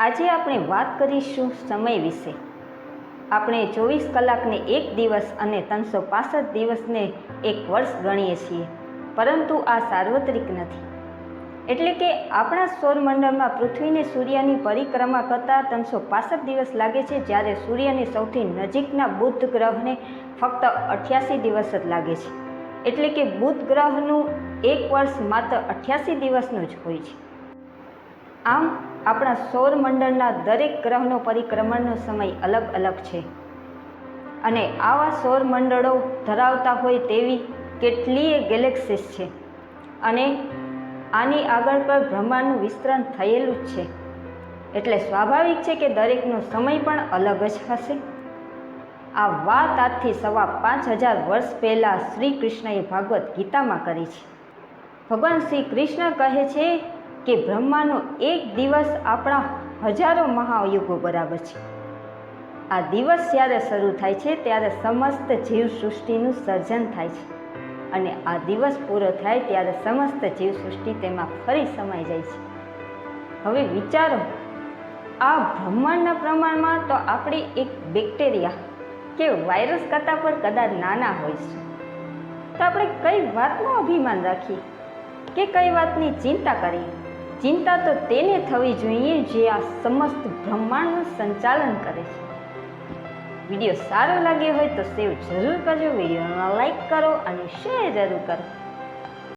આજે આપણે વાત કરીશું સમય વિશે. આપણે ચોવીસ કલાકને એક દિવસ અને ત્રણસો પાસઠ દિવસને એક વર્ષ ગણીએ છીએ, પરંતુ આ સાર્વત્રિક નથી. એટલે કે આપણા સૌરમંડળમાં પૃથ્વીને સૂર્યની પરિક્રમા કરતાં ત્રણસો પાસઠ દિવસ લાગે છે, જ્યારે સૂર્યની સૌથી નજીકના બુધ ગ્રહને ફક્ત અઠ્યાસી દિવસ જ લાગે છે. એટલે કે બુધ ગ્રહનું એક વર્ષ માત્ર અઠ્યાસી દિવસનું જ હોય છે. આમ, આપણા સૌરમંડળના દરેક ગ્રહનો પરિક્રમણનો સમય અલગ અલગ છે. અને આવા સૌરમંડળો ધરાવતા હોય તેવી કેટલીય ગેલેક્સીસ છે. અને આની આગળ પર બ્રહ્માંડનું વિસ્તરણ થયેલું જ છે. એટલે સ્વાભાવિક છે કે દરેકનો સમય પણ અલગ જ હશે. આ વાત આજથી સવા પાંચ હજાર વર્ષ પહેલાં શ્રી કૃષ્ણએ ભાગવત ગીતામાં કરી છે. ભગવાન શ્રી કૃષ્ણ કહે છે કે બ્રહ્માનો એક દિવસ આપણા હજારો મહાયુગો બરાબર છે. આ દિવસ જ્યારે શરૂ થાય છે, ત્યારે સમસ્ત જીવસૃષ્ટિનું સર્જન થાય છે. અને આ દિવસ પૂરો થાય ત્યારે સમસ્ત જીવસૃષ્ટિ તેમાં ફરી સમાઈ જાય છે. હવે વિચારો, આ બ્રહ્માંડના પ્રમાણમાં તો આપણી એક બેક્ટેરિયા કે વાયરસ કરતાં પણ કદાચ નાના હોય છે. તો આપણે કઈ વાતનું અભિમાન રાખીએ? કે કઈ વાતની ચિંતા કરીએ? ચિંતા તો તેને થવી જોઈએ જે આ સમસ્ત બ્રહ્માંડનું સંચાલન કરે છે. વીડિયો સારો લાગ્યો હોય તો સેવ જરૂર કરજો, વિડીયોમાં લાઈક કરો અને શેર જરૂર કરો.